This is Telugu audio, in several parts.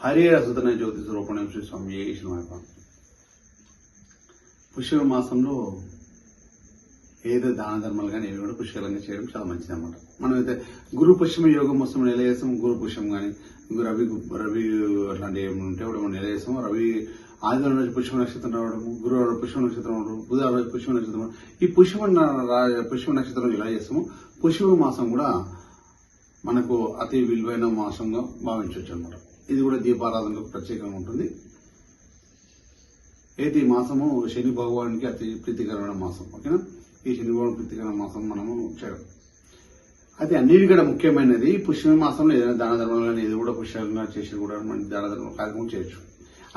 హరిహర సుతన జ్యోతి స్వరూపణం శ్రీ స్వామి ఈశ్వరమాయప పుష్కర మాసంలో ఏదో దాన ధర్మాలు కానీ ఏవి కూడా పుష్కలంగా చేయడం చాలా మంచిది అనమాట మనం అయితే గురు పుష్యమ యోగం మొత్తం నెల గురు పుష్యం కానీ రవి రవి అట్లాంటి ఏమి ఉంటే కూడా మనం నెల రవి ఆదివారం రోజు పుష్ప నక్షత్రం రావడం గురువారం పుష్ప నక్షత్రం రావడం బుధవారం రోజు పుష్ప నక్షత్రం ఈ పుష్ప న- పుష్ప నక్షత్రం ఇలా చేస్తాము పుష్ప మాసం కూడా మనకు అతి విలువైన మాసంగా భావించవచ్చు అనమాట ఇది కూడా దీపారాధనకు ప్రత్యేకంగా ఉంటుంది. అయితే ఈ మాసము? శని భగవానికి అతి ప్రీతికరమైన మాసం ఓకేనా? ఈ శని భగవాన్ ప్రీతికరమైన మాసం మనము చేయడం. అయితే అన్నిటికంటే ముఖ్యమైనది పుష్య మాసంలో ఏదైనా దాన ధర్మాలు కానీ ఇది కూడా పుష్యంగా చేసి కూడా మనం దాన ధర్మ కార్యక్రమం చేయొచ్చు.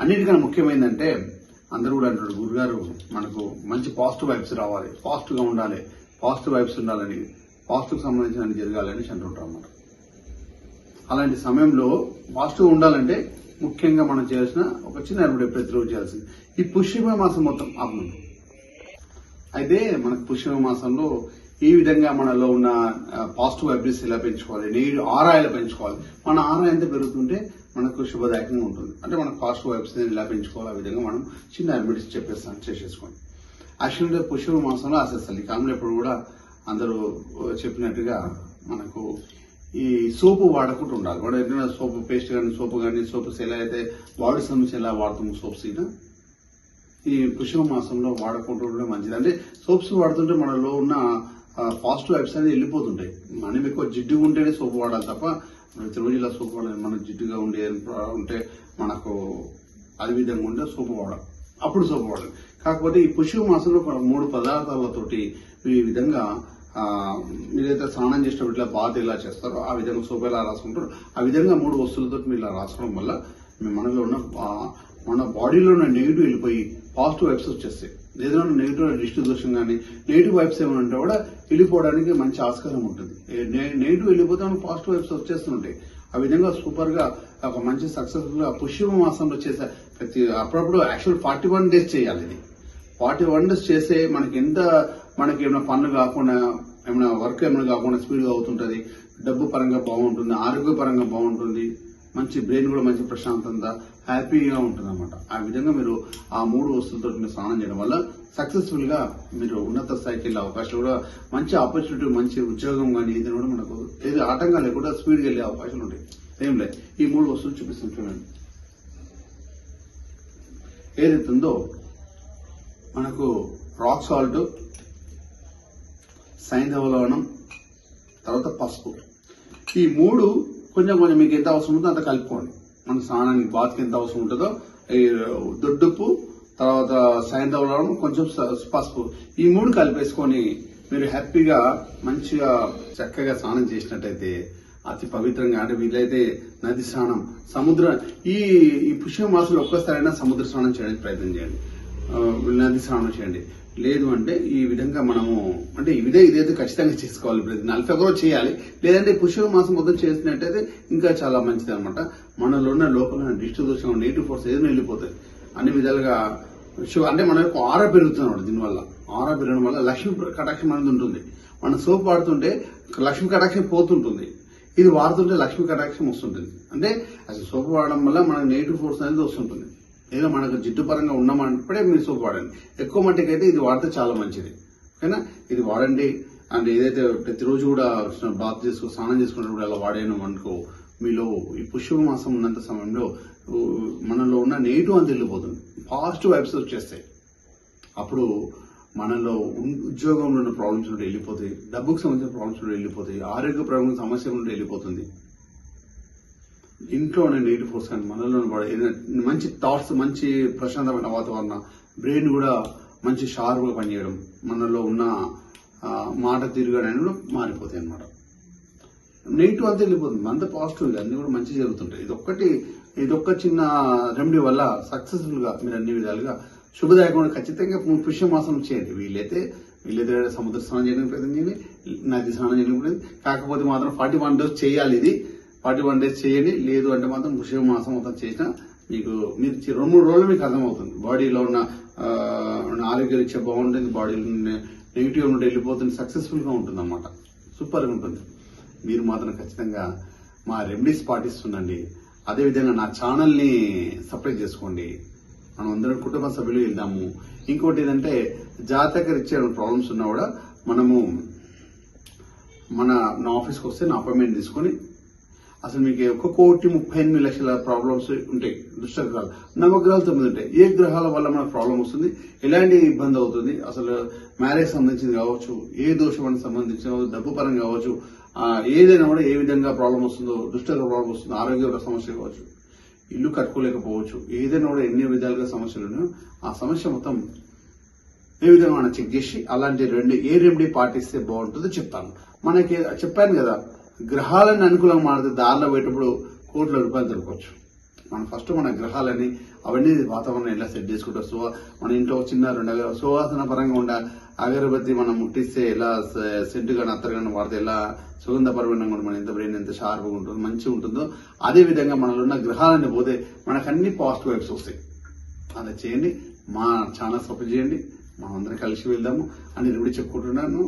అన్నిటికన్నా ముఖ్యమైనదంటే అందరూ కూడా అంటారు గురుగారు మనకు మంచి పాజిటివ్ వైబ్స్ రావాలి పాజిటివ్గా ఉండాలి పాజిటివ్ వైబ్స్ ఉండాలని పాజిటివ్ సంబంధించిన జరగాలని అంటుంటారు అన్నమాట. అలాంటి సమయంలో పాజిటివ్ ఉండాలంటే ముఖ్యంగా మనం చేయాల్సిన ఒక చిన్న అరుడు ప్రతిరోజు చేయాల్సింది. ఈ పుష్యమ మాసం మొత్తం ఆపనం అయితే మనకు పుష్యమ మాసంలో ఈ విధంగా మనలో ఉన్న పాజిటివ్ వైబ్రెస్ ఎలా పెంచుకోవాలి? నీరు ఆరా ఎలా పెంచుకోవాలి. మన ఆరా ఎంత పెరుగుతుంటే మనకు శుభదాయకంగా ఉంటుంది. అంటే మన పాజిటివ్ వైబ్స్ ఎలా పెంచుకోవాలి? ఆ విధంగా మనం చిన్న అడ్మిట్స్ చెప్పేస్తాం చేసేసుకోండి. యాక్చువల్గా పుష్యమ మాసంలో అసలు ఈ కాలంలో ఎప్పుడు కూడా అందరూ చెప్పినట్టుగా మనకు ఈ సోపు వాడకుండా ఉండాలి. వాడు ఏదైనా సోపు పేస్ట్ కానీ సోపు కానీ సోప్స్ ఎలా అయితే బాడీ సంబంధించి ఎలా వాడతాము సోప్స్ అయినా? ఈ పుష్ప మాసంలో వాడకుండా ఉండడం మంచిది. అంటే సోప్స్ వాడుతుంటే మనలో ఉన్న పాజిటివ్ వైబ్స్ అనేది వెళ్ళిపోతుంటాయి. మనం ఎక్కువ జిడ్డుగా ఉంటేనే సోప్ వాడాలి తప్ప ప్రతిరోజు ఇలా సోప్ వాడాలి మనం జిడ్డుగా ఉండే ఉంటే మనకు అది విధంగా ఉంటే సోపు వాడాలి. అప్పుడు సోపు వాడాలి. కాకపోతే ఈ పుష్ప మాసంలో మూడు పదార్థాలతోటి ఈ విధంగా మీరైతే స్నానం చేసినప్పుడు ఇట్లా బాధ ఇలా చేస్తారో ఆ విధంగా సోప్ ఎలా రాసుకుంటారు ఆ విధంగా మూడు వస్తువులతో మీరు ఇలా రాసుకోవడం వల్ల మీ మనలో ఉన్న మన బాడీలో ఉన్న నెగిటివ్ వెళ్ళిపోయి పాజిటివ్ వైబ్స్ వచ్చేస్తాయి. ఏదైనా నెగిటివ్ దిష్టి దోషం కానీ నెగిటివ్ వైబ్స్ ఏమైనా ఉంటే కూడా వెళ్ళిపోవడానికి మంచి ఆస్కారం ఉంటుంది. నెగిటివ్ వెళ్ళిపోతే మనకు పాజిటివ్ వైబ్స్ వచ్చేస్తుంటాయి. ఆ విధంగా సూపర్గా ఒక మంచి సక్సెస్ఫుల్గా పుష్యమ మాసంలో చేసే ప్రతి అప్పుడప్పుడు యాక్చువల్ ఫార్టీ వన్ డేస్ చేయాలి ఇది. ఫార్టీ వండర్స్ చేస్తే మనకి ఎంత మనకి ఏమైనా పనులు కాకుండా ఏమైనా వర్క్ ఏమైనా కాకుండా స్పీడ్గా అవుతుంటుంది. డబ్బు పరంగా బాగుంటుంది ఆరోగ్య పరంగా బాగుంటుంది. మంచి బ్రెయిన్ కూడా మంచి ప్రశాంతంగా హ్యాపీగా ఉంటుంది అనమాట ఆ విధంగా మీరు ఆ మూడు వస్తువులతో మీరు స్నానం చేయడం వల్ల సక్సెస్ఫుల్గా మీరు ఉన్నత స్థాయికి వెళ్ళే అవకాశాలు కూడా మంచి ఆపర్చునిటీ మంచి ఉద్యోగం కానీ ఏదైనా కూడా మనకు ఏది ఆటంకాలు లేకుండా స్పీడ్గా వెళ్ళే అవకాశాలు ఉంటాయి. ఏం లేదు ఈ మూడు వస్తువులు చూపిస్తాం చూడండి. ఉందో మనకు రాక్ సాల్ట్ సైంధవ లవణం తర్వాత పసుపు. ఈ మూడు కొంచెం కొంచెం మీకు ఎంత అవసరం ఉందో అంత కలుపుకోండి. మన స్నానానికి బాత్కి ఎంత అవసరం ఉంటుందో ఈ దొడ్డుప్పు తర్వాత సైంధవ లవణం కొంచెం పసుపు. ఈ మూడు కలిపేసుకొని మీరు హ్యాపీగా మంచిగా చక్కగా స్నానం చేసినట్టయితే అతి పవిత్రంగా అంటే వీలైతే నది స్నానం సముద్ర ఈ ఈ పుష్య మాసంలో ఒక్కసారైనా సముద్ర స్నానం చేయడానికి ప్రయత్నం చేయండి. నది స్నానం చేయండి. లేదు అంటే ఈ విధంగా మనము అంటే ఇదే ఇదైతే ఖచ్చితంగా చేసుకోవాలి. ప్రతి నలభై ఒకరో చేయాలి. లేదంటే పుష్య మాసం మొత్తం చేసినట్టయితే ఇంకా చాలా మంచిది అనమాట మనలో ఉన్న లోపల డిస్టు దోషం నెగిటివ్ ఫోర్స్ ఏదైనా వెళ్ళిపోతాయి. అన్ని విధాలుగా శు- అంటే మన యొక్క ఆరా పెరుగుతున్నాడు దీనివల్ల. ఆరా పెరగడం వల్ల లక్ష్మీ కటాక్షం అనేది ఉంటుంది. మనం సోప్ వాడుతుంటే లక్ష్మీ కటాక్షం పోతుంటుంది. ఇది వాడుతుంటే లక్ష్మీ కటాక్షం వస్తుంటుంది. అంటే అసలు సోప్ వాడడం వల్ల మనకు నెగిటివ్ ఫోర్స్ అనేది వస్తుంటుంది. ఏదో మనకు జిడ్డు పరంగా ఉన్నామన్నప్పుడే మీరు సోప్ వాడండి. ఎక్కువ మట్టికి అయితే ఇది వాడితే చాలా మంచిది. ఓకేనా? ఇది వాడండి. అండ్ ఏదైతే ప్రతిరోజు కూడా బాత్ చేసుకో స్నానం చేసుకున్నప్పుడు అలా వాడాను అనుకో మీలో ఈ పుష్ప మాసం ఉన్నంత సమయంలో మనలో ఉన్న నెగిటివ్ అంత వెళ్ళిపోతుంది. పాజిటివ్ వైబ్స్ వచ్చేస్తాయి. అప్పుడు మనలో ఉద్యోగంలో ఉన్న ప్రాబ్లమ్స్ నుండి వెళ్ళిపోతాయి. డబ్బుకు సంబంధించిన ప్రాబ్లమ్స్ నుండి వెళ్ళిపోతాయి. ఆరోగ్యపరమైన సమస్య నుండి వెళ్ళిపోతుంది. ఇంట్లో ఉన్న నెగిటివ్ ఫోర్స్ కానీ మనలో కూడా ఏదైనా మంచి థాట్స్ మంచి ప్రశాంతమైన వాతావరణం బ్రెయిన్ కూడా మంచి షార్ప్గా పనిచేయడం మనలో ఉన్న మాట తిరగడం కూడా మారిపోతాయి అన్నమాట. నెగిటివ్ అంతా వెళ్ళిపోతుంది. అంత పాజిటివ్ అన్ని కూడా మంచి జరుగుతుంటాయి. ఇది ఒక్కటి ఇది చిన్న రెమెడీ వల్ల సక్సెస్ఫుల్గా మీరు అన్ని విధాలుగా శుభదాయకంగా ఖచ్చితంగా పుష్యమాసం చేయండి. వీళ్ళైతే వీళ్ళైతే సముద్ర స్నానం చేయడానికి ప్రయత్నం చేయండి. నది స్నానం చేయడానికి కాకపోతే మాత్రం ఫార్టీ వన్ డేస్ చేయాలి ఇది. ఫార్టీ వన్ డేస్ చేయండి. లేదు అంటే మాత్రం పుష్య మాసం మొత్తం చేసినా మీకు మీరు రెండు మూడు రోజులు మీకు అర్థమవుతుంది. బాడీలో ఉన్న ఆరోగ్య రీత్యా బాగుంటుంది బాడీలో నెగిటివ్ ఉంటే వెళ్ళిపోతుంది సక్సెస్ఫుల్గా ఉంటుంది అన్నమాట సూపర్గా ఉంటుంది. మీరు మాత్రం ఖచ్చితంగా మా రెమెడీస్ పాటిస్తుండండి. అదేవిధంగా నా ఛానల్ని సపరేట్ చేసుకోండి. మనం అందరం కుటుంబ సభ్యులు వెళ్దాము. ఇంకోటి ఏంటంటే జాతక రీత్యా ప్రాబ్లమ్స్ ఉన్నా కూడా మనము మన నా ఆఫీస్కి వస్తే నా అపాయింట్మెంట్ తీసుకొని అసలు మీకు ఒక కోటి ముప్పై ఎనిమిది లక్షల ప్రాబ్లమ్స్ ఉంటాయి. దుష్టగ్రహాలు. నవగ్రహాలు తొమ్మిది ఉంటాయి. ఏ గ్రహాల వల్ల మనకు ప్రాబ్లం వస్తుంది? ఎలాంటి ఇబ్బంది అవుతుంది? అసలు మ్యారేజ్ సంబంధించింది కావచ్చు ఏ దోషం సంబంధించిన డబ్బు పరంగా కావచ్చు ఏదైనా కూడా ఏ విధంగా ప్రాబ్లం వస్తుందో దుష్టగ్రహ ప్రాబ్లం వస్తుందో ఆరోగ్య సమస్య కావచ్చు. ఇల్లు కట్టుకోలేకపోవచ్చు. ఏదైనా కూడా ఎన్ని విధాలుగా సమస్యలు ఉన్నాయో ఆ సమస్య మొత్తం ఏ విధంగా చెక్ చేసి అలాంటి రెండు ఏ రెమెడీ పాటిస్తే బాగుంటుందో చెప్తాను. మనకి చెప్పాను కదా గ్రహాలను అనుకూలంగా మారితే దారిలో పోయేటప్పుడు కోట్ల రూపాయలు దొరకవచ్చు. మనం ఫస్ట్ మన గ్రహాలని అవన్నీ వాతావరణం ఎలా సెట్ చేసుకుంటాం సో మన ఇంట్లో చిన్న రెండు సువాసన పరంగా ఉండ అగరబత్తి మనం ముట్టిస్తే ఎలా సెంటు కానీ అత్తరు కానీ వాడితే ఎలా సుగంధపరమైన కూడా మన ఎంత బ్రెయిన్ ఎంత షార్ప్గా ఉంటుందో మంచిగా ఉంటుందో అదే విధంగా మనలో ఉన్న గ్రహాలని పోతే మనకు అన్ని పాజిటివ్ వైబ్స్ వస్తాయి. అలా చేయండి మా ఛానల్ సపోర్ట్ చేయండి మనం అందరం కలిసి వెళ్దాము అని నేను కూడా చెప్పుకుంటున్నాను.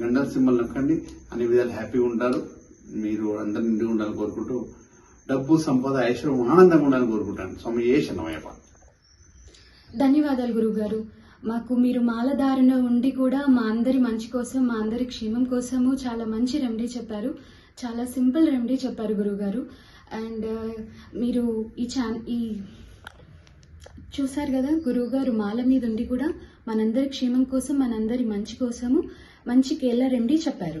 గండల సింబల్ నొక్కండి అన్ని విధాలు హ్యాపీగా ఉంటారు. మీరు అందరు నిండి ఉండాలని కోరుకుంటూ డబ్బు సంపద ఐశ్వర్యం ఆనందంగా ఉండాలని కోరుకుంటాను. స్వామి ఏ శనమయ్యప్ప ధన్యవాదాలు గురుగారు మాకు మీరు మాలధారణ ఉండి కూడా మా అందరి మంచి కోసం మా అందరి క్షేమం కోసము చాలా మంచి రెమెడీ చెప్పారు. చాలా సింపుల్ రెమెడీ చెప్పారు గురుగారు అండ్ uh, మీరు ఈ ఛాన్ ఈ చూసారు కదా గురువుగారు మాల మీద ఉండి కూడా మనందరి క్షేమం కోసం మనందరి మంచి కోసము మంచి కేళ్ళ రెమెడీ చెప్పారు.